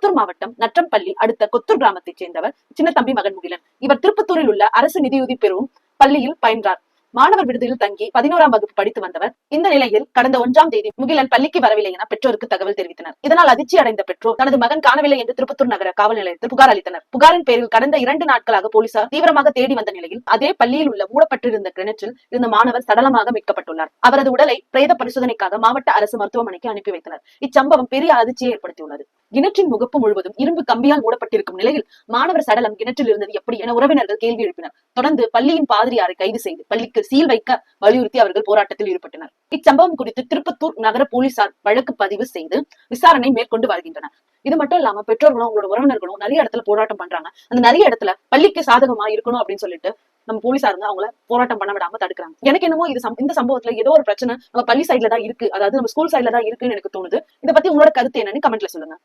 திருப்பத்தூர் மாவட்டம் நற்றம்பள்ளி அடுத்த கொத்தூர் கிராமத்தைச் சேர்ந்தவர் சின்னத்தம்பி மகன் முகிலன். இவர் திருப்பத்தூரில் உள்ள அரசு நிதியுதவி பெறும் பள்ளியில் பயின்றார். மாணவர் விடுதியில் தங்கி பதினோராம் வகுப்பு படித்து வந்தவர். இந்த நிலையில் கடந்த ஒன்றாம் தேதி முகிலன் பள்ளிக்கு வரவில்லை என பெற்றோருக்கு தகவல் தெரிவித்தனர். இதனால் அதிர்ச்சி அடைந்த பெற்றோர் தனது மகன் காணவில்லை என்று திருப்பத்தூர் நகர காவல் நிலையத்தில் புகார் அளித்தனர். புகாரின் பேரில் கடந்த இரண்டு நாட்களாக போலீசார் தீவிரமாக தேடி வந்த நிலையில் அதே பள்ளியில் உள்ள மூடப்பட்டிருந்த கிணற்றில் இருந்த மாணவர் சடலமாக மீட்கப்பட்டுள்ளார். அவரது உடலை பிரேத பரிசோதனைக்காக மாவட்ட அரசு மருத்துவமனைக்கு அனுப்பி வைத்தனர். இச்சம்பவம் பெரிய அதிர்ச்சியை ஏற்படுத்தியுள்ளது. கிணற்றின் முகப்பு முழுவதும் இரும்பு கம்பியால் மூடப்பட்டிருக்கும் நிலையில் மாணவர் சடலம் கிணற்றில் இருந்தது எப்படி என உறவினர்கள் கேள்வி எழுப்பினர். தொடர்ந்து பள்ளியின் பாதிரியாரை கைது செய்து பள்ளிக்கு சீல் வைக்க வலியுறுத்தி அவர்கள் போராட்டத்தில் ஈடுபட்டனர். இச்சம்பவம் குறித்து திருப்பத்தூர் நகர போலீசார் வழக்கு பதிவு செய்து விசாரணை மேற்கொண்டு வருகின்றனர். இது மட்டும் இல்லாம பெற்றோர்களும் அவங்களோட உறவினர்களும் நிறைய இடத்துல போராட்டம் பண்றாங்க. அந்த நிறைய இடத்துல பள்ளிக்கு சாதகமா இருக்கணும் அப்படின்னு சொல்லிட்டு நம்ம போலீசா இருந்து அவங்கள போராட்டம் பண்ண விடாம தடுக்கிறாங்க. எனக்கு என்னமோ இது இந்த சம்பவத்துல ஏதோ ஒரு பிரச்சனை நம்ம பள்ளி சைட்ல தான் இருக்கு. அதாவது நம்ம ஸ்கூல் சைட்ல தான் இருக்குன்னு எனக்கு தோணுது. இதை பத்தி உங்களோட கருத்து என்னன்னு கமெண்ட்ல சொல்லுங்க.